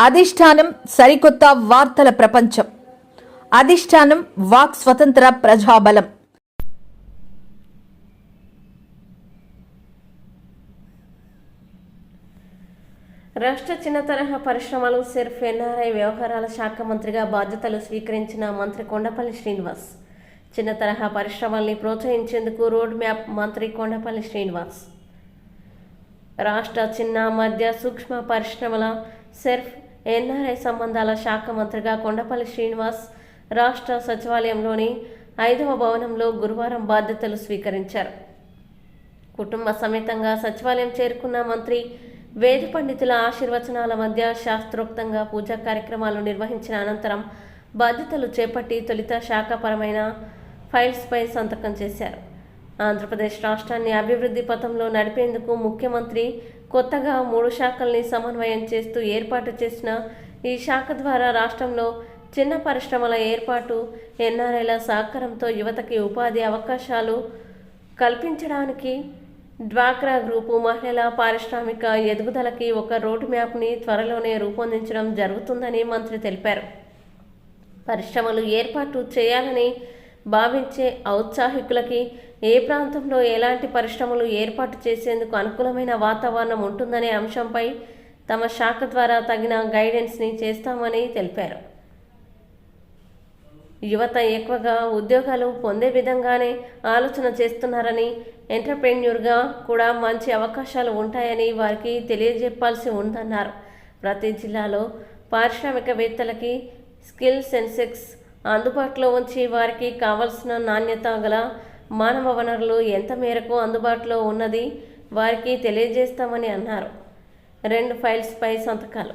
అధిష్టానం సరికొత్త వార్తల ప్రపంచం. అధిష్టానం వాక్ స్వతంత్ర ప్రజాబలం. రాష్ట్ర చిన్న తరహా పరిశ్రమలు సిర్ఫ్ ఎన్ఆర్ఐ వ్యవహారాల శాఖ మంత్రిగా బాధ్యతలు స్వీకరించిన మంత్రి కొండపల్లి శ్రీనివాస్. చిన్న తరహా పరిశ్రమల్ని ప్రోత్సహించేందుకు రోడ్ మ్యాప్ మంత్రి కొండపల్లి శ్రీనివాస్. రాష్ట్ర చిన్న మధ్య సూక్ష్మ పరిశ్రమల సెర్ఫ్ ఎన్ఆర్ఐ సంబంధాల శాఖ మంత్రిగా కొండపల్లి శ్రీనివాస్ రాష్ట్ర సచివాలయంలోని ఐదవ భవనంలో గురువారం బాధ్యతలు స్వీకరించారు. కుటుంబ సమేతంగా సచివాలయం చేరుకున్న మంత్రి వేద పండితుల ఆశీర్వచనాల మధ్య శాస్త్రోక్తంగా పూజా కార్యక్రమాలు నిర్వహించిన అనంతరం బాధ్యతలు చేపట్టి తొలిత శాఖపరమైన ఫైల్స్పై సంతకం చేశారు. ఆంధ్రప్రదేశ్ రాష్ట్రాన్ని అభివృద్ధి పథంలో నడిపేందుకు ముఖ్యమంత్రి కొత్తగా మూడు శాఖల్ని సమన్వయం చేస్తూ ఏర్పాటు చేసిన ఈ శాఖ ద్వారా రాష్ట్రంలో చిన్న పరిశ్రమల ఏర్పాటు ఎన్ఆర్ఐల సహకారంతో యువతకి ఉపాధి అవకాశాలు కల్పించడానికి డ్వాక్రా గ్రూపు మహిళల పారిశ్రామిక ఎదుగుదలకి ఒక రోడ్ మ్యాప్ని త్వరలోనే రూపొందించడం జరుగుతుందని మంత్రి తెలిపారు. పరిశ్రమలు ఏర్పాటు చేయాలని భావించే ఔత్సాహికులకి ఏ ప్రాంతంలో ఎలాంటి పరిశ్రమలు ఏర్పాటు చేసేందుకు అనుకూలమైన వాతావరణం ఉంటుందనే అంశంపై తమ శాఖ ద్వారా తగిన గైడెన్స్ని చేస్తామని తెలిపారు. యువత ఎక్కువగా ఉద్యోగాలు పొందే విధంగానే ఆలోచన చేస్తున్నారని ఎంటర్ప్రెన్యూర్గా కూడా మంచి అవకాశాలు ఉంటాయని వారికి తెలియజెప్పాల్సి ఉందన్నారు. ప్రతి జిల్లాలో పారిశ్రామికవేత్తలకి స్కిల్ సెన్సెక్స్ అందుబాటులో ఉంచి వారికి కావలసిన నాణ్యత గల మానవ వనరులు ఎంత మేరకు అందుబాటులో ఉన్నది వారికి తెలియజేస్తామని అన్నారు. రెండు ఫైల్స్పై సంతకాలు.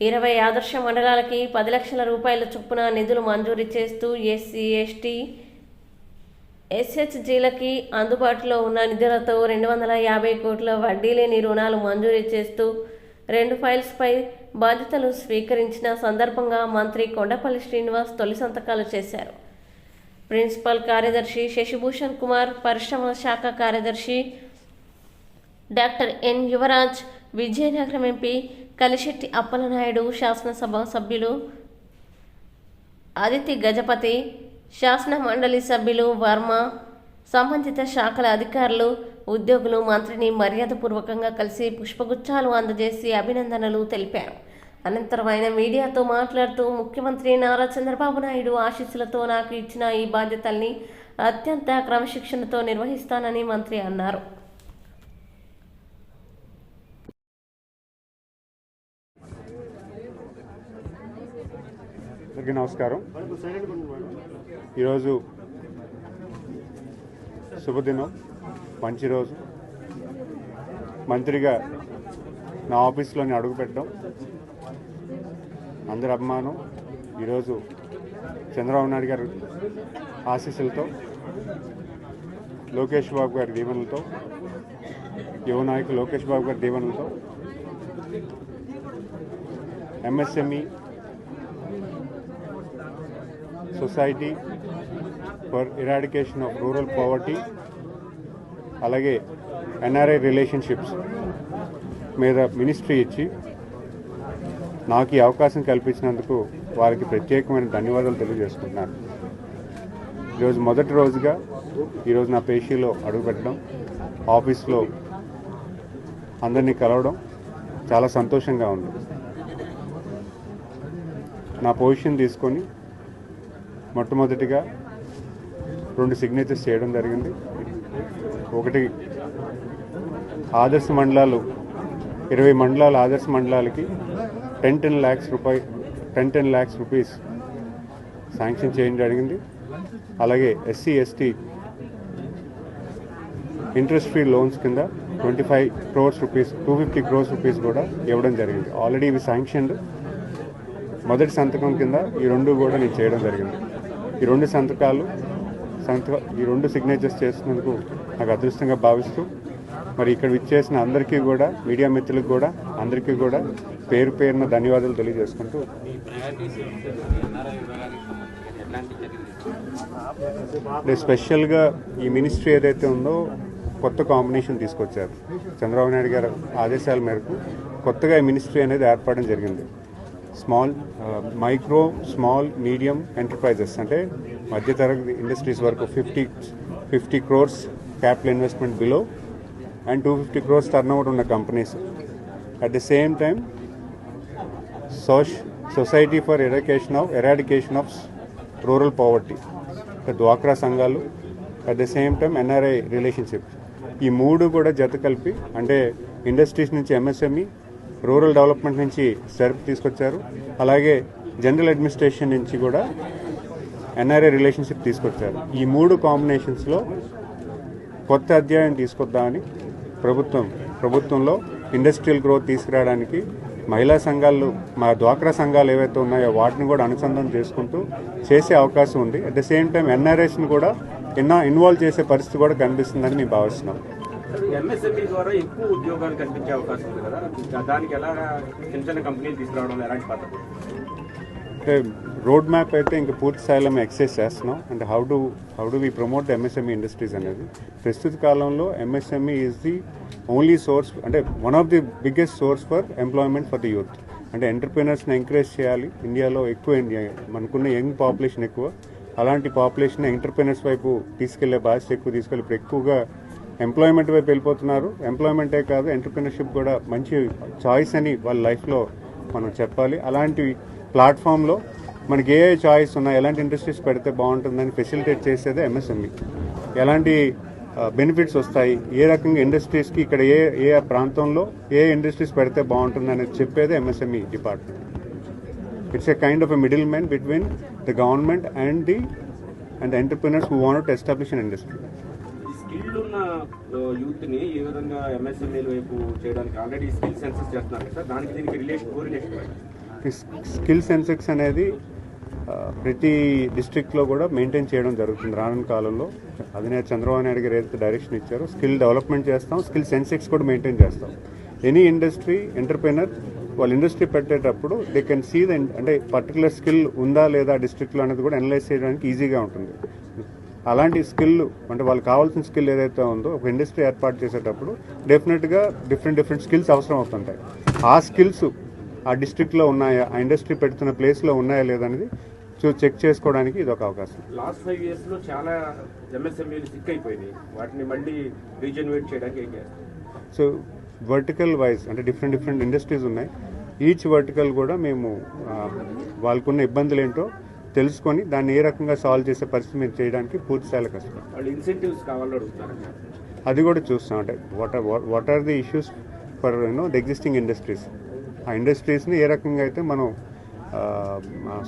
ఇరవై ఆదర్శ మండలాలకి పది లక్షల రూపాయల చొప్పున నిధులు మంజూరు చేస్తూ ఎస్సీ ఎస్టీ ఎస్హెచ్జీలకి అందుబాటులో ఉన్న నిధులతో రెండు వందల యాభై కోట్ల వడ్డీ లేని రుణాలు మంజూరు చేస్తూ రెండు ఫైల్స్పై బాధ్యతలు స్వీకరించిన సందర్భంగా మంత్రి కొండపల్లి శ్రీనివాస్ తొలి సంతకాలు చేశారు. ప్రిన్సిపల్ కార్యదర్శి శశిభూషణ్ కుమార్ పరిశ్రమల శాఖ కార్యదర్శి doctor N Yuvaraj Vizianagaram MP Kalisetti Appalanaidu శాసనసభ సభ్యులు అదితి గజపతి శాసన మండలి సభ్యులు వర్మ సంబంధిత శాఖల అధికారులు ఉద్యోగులు మంత్రిని మర్యాదపూర్వకంగా కలిసి పుష్పగుచ్చాలు అందజేసి అభినందనలు తెలిపారు. అనంతరం ఆయన మీడియాతో మాట్లాడుతూ ముఖ్యమంత్రి నారా చంద్రబాబు నాయుడు ఆశీస్సులతో నాకు ఇచ్చిన ఈ బాధ్యతల్ని అత్యంత క్రమశిక్షణతో నిర్వహిస్తానని మంత్రి అన్నారు. నమస్కారం. ఈరోజు శుభదినం. మంచి రోజు. మంత్రిగా నా ఆఫీస్లోని అడుగు పెట్టడం. అందరి అభిమానం. ఈరోజు చంద్రబాబు నాయుడు గారి ఆశీస్సులతో లోకేష్ బాబు గారి దీవెనలతో యువ నాయకు లోకేష్ బాబు గారి దీవెనలతో MSME society for eradication of rural poverty అలాగే ఎన్ఆర్ఐ రిలేషన్షిప్స్ మీద మినిస్ట్రీ ఇచ్చి నాకు ఈ అవకాశం కల్పించినందుకు వారికి ప్రత్యేకమైన ధన్యవాదాలు తెలియజేసుకుంటున్నాను. ఈరోజు మొదటి రోజుగా ఈరోజు నా పేషీలో అడుగుపెట్టడం ఆఫీస్లో అందరినీ కలవడం చాలా సంతోషంగా ఉంది. నా పొజిషన్ తీసుకొని మొట్టమొదటిగా రెండు సిగ్నేచర్స్ చేయడం జరిగింది. ఒకటి ఆదర్శ మండలాలు ఇరవై మండలాలు ఆదర్శ మండలాలకి టెన్ టెన్ ల్యాక్స్ రూపాయి ten ten lakhs rupees sanction చేయడం జరిగింది. అలాగే SC ST interest free loans కింద twenty five crores rupees two fifty crores rupees కూడా ఇవ్వడం జరిగింది. ఆల్రెడీ ఇవి శాంక్షన్డ్ మొదటి సంతకం కింద ఈ రెండు కూడా నేను చేయడం జరిగింది. ఈ రెండు సంతకాలు సంతక ఈ రెండు సిగ్నేచర్స్ చేసినందుకు నాకు అదృష్టంగా భావిస్తూ మరి ఇక్కడ విచ్చేసిన అందరికీ కూడా మీడియా మిత్రులకు కూడా అందరికీ కూడా పేరు పేరున ధన్యవాదాలు తెలియజేసుకుంటూ అంటే స్పెషల్గా ఈ మినిస్ట్రీ ఏదైతే ఉందో కొత్త కాంబినేషన్ తీసుకొచ్చారు. చంద్రబాబు నాయుడు గారు ఆదేశాల మేరకు కొత్తగా ఈ మినిస్ట్రీ అనేది ఏర్పడడం జరిగింది. Small micro small medium enterprises. అంటే మధ్యతరగతి ఇండస్ట్రీస్ వరకు fifty fifty crores capital investment below and two fifty crores turn out ఉన్న companies. At the same time సోష్ society for eradication of eradication of rural poverty డ్వాక్రా సంఘాలు. At the same time NRI relationship ఈ మూడు కూడా జత కలిపి అంటే industries నుంచి ఎంఎస్ఎంఈ రూరల్ డెవలప్మెంట్ నుంచి సెర్ప్ తీసుకొచ్చారు. అలాగే జనరల్ అడ్మినిస్ట్రేషన్ నుంచి కూడా ఎన్ఆర్ఏ రిలేషన్షిప్ తీసుకొచ్చారు. ఈ మూడు కాంబినేషన్స్లో కొత్త అధ్యాయం తీసుకొద్దామని ప్రభుత్వం ప్రభుత్వంలో ఇండస్ట్రియల్ గ్రోత్ తీసుకురావడానికి మహిళా సంఘాలు మా డ్వాక్రా సంఘాలు ఏవైతే ఉన్నాయో వాటిని కూడా అనుసంధానం చేసుకుంటూ చేసే అవకాశం ఉంది. అట్ ద సేమ్ టైం ఎన్ఆర్ఎస్ని కూడా ఇన్నా ఇన్వాల్వ్ చేసే పరిస్థితి కూడా కనిపిస్తుందని మేము భావిస్తున్నాం. ఎంఎస్ఎంఈ ద్వారా ఎక్కువ ఉద్యోగాలు కల్పించే అవకాశం ఉంది కదా. దానికి ఎలా చిన్న చిన్న కంపెనీలు తీసుకురావడం ఎలాంటి పద్ధతి? అంటే రోడ్ మ్యాప్ అయితే ఇంకా పూర్తి స్థాయిలో మేము ఎక్సైజ్ చేస్తున్నాం. And how do how do we promote the MSME industries అనేది? ప్రస్తుత కాలంలో MSME is the only source అంటే one of the biggest source for employment for the youth అంటే ఎంటర్ప్రీనర్స్ని ఎంకరేజ్ చేయాలి. ఇండియాలో ఎక్కువ మనకున్న యంగ్ పాపులేషన్ ఎక్కువ. అలాంటి పాపులేషన్ ఎంటర్ప్రీనర్స్ వైపు తీసుకెళ్ళే బాధ్యత ఎక్కువ తీసుకెళ్ళి ఇప్పుడు ఎక్కువగా ఎంప్లాయ్మెంట్ వైపు వెళ్ళిపోతున్నారు. ఎంప్లాయ్మెంటే కాదు ఎంటర్ప్రినర్షిప్ కూడా మంచి చాయిస్ అని వాళ్ళ లైఫ్లో మనం చెప్పాలి. అలాంటి ప్లాట్ఫామ్లో మనకి ఏ ఏ చాయిస్ ఉన్నాయి ఎలాంటి ఇండస్ట్రీస్ పెడితే బాగుంటుందని ఫెసిలిటేట్ చేసేదే ఎంఎస్ఎంఈ ఎలాంటి బెనిఫిట్స్ వస్తాయి? ఏ రకంగా ఇండస్ట్రీస్కి ఇక్కడ ఏ ఏ ప్రాంతంలో ఏ ఇండస్ట్రీస్ పెడితే బాగుంటుంది అనేది చెప్పేదే MSME department it's a kind of a middle man between the government and the and entrepreneurs who want to establish an industry ఉన్న యూత్ని ఏ విధంగా ఎంఎస్ఎంఈ వైపు చేయడానికి ఆల్రెడీ స్కిల్ సెన్సెస్ చేస్తున్నారు సార్. దానికి దీనికి రిలేషన్ కోరిలేషన్ స్కిల్ సెన్సెక్స్ అనేది ప్రతి డిస్ట్రిక్ట్లో కూడా మెయింటైన్ చేయడం జరుగుతుంది రానున్న కాలంలో. అధినేత చంద్రబాబు నాయుడు గారు ఏదైతే డైరెక్షన్ ఇచ్చారో స్కిల్ డెవలప్మెంట్ చేస్తాం స్కిల్ సెన్సెక్స్ కూడా మెయింటైన్ చేస్తాం. ఎనీ ఇండస్ట్రీ ఎంటర్ప్రైనర్ వాళ్ళు ఇండస్ట్రీ పెట్టేటప్పుడు దే కెన్ సీ ద అంటే పర్టికులర్ స్కిల్ ఉందా లేదా డిస్ట్రిక్ట్లో అనేది కూడా అనలైజ్ చేయడానికి ఈజీగా ఉంటుంది. అలాంటి స్కిల్ అంటే వాళ్ళకి కావాల్సిన స్కిల్ ఏదైతే ఉందో ఒక ఇండస్ట్రీ ఏర్పాటు చేసేటప్పుడు డెఫినెట్గా డిఫరెంట్ డిఫరెంట్ స్కిల్స్ అవసరం అవుతుంటాయి. ఆ స్కిల్స్ ఆ డిస్ట్రిక్ట్లో ఉన్నాయా ఆ ఇండస్ట్రీ పెడుతున్న ప్లేస్లో ఉన్నాయా లేదా అనేది చూ చెక్ చేసుకోవడానికి ఇది ఒక అవకాశం. లాస్ట్ ఫైవ్ ఇయర్స్లో చాలా ఎంఎస్ఎంఈలు సిక్ అయిపోయినాయి. వాటిని మళ్ళీ రీజనరేట్ చేయడానికి ఏం చేస్తారు సో వర్టికల్ వైజ్ అంటే డిఫరెంట్ డిఫరెంట్ ఇండస్ట్రీస్ ఉన్నాయి. ఈచ్ వర్టికల్ కూడా మేము వాళ్ళకున్న ఇబ్బందులు ఏంటో తెలుసుకొని దాన్ని ఏ రకంగా సాల్వ్ చేసే పరిస్థితి మేము చేయడానికి పూర్తి స్థాయిలో కష్టం వాళ్ళు ఇన్సెంటివ్స్ కావాలని అడుగుతున్నారు అది కూడా చూస్తాం. అంటే what are what are the issues for you know the existing industries ఆ ఇండస్ట్రీస్ని ఏ రకంగా అయితే మనం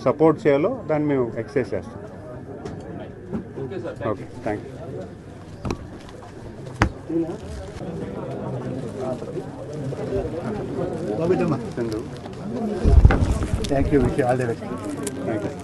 సపోర్ట్ చేయాలో దాన్ని మేము ఎక్సైజ్ చేస్తాం. Okay thank you. Thank you thank you pensions అయిపోయి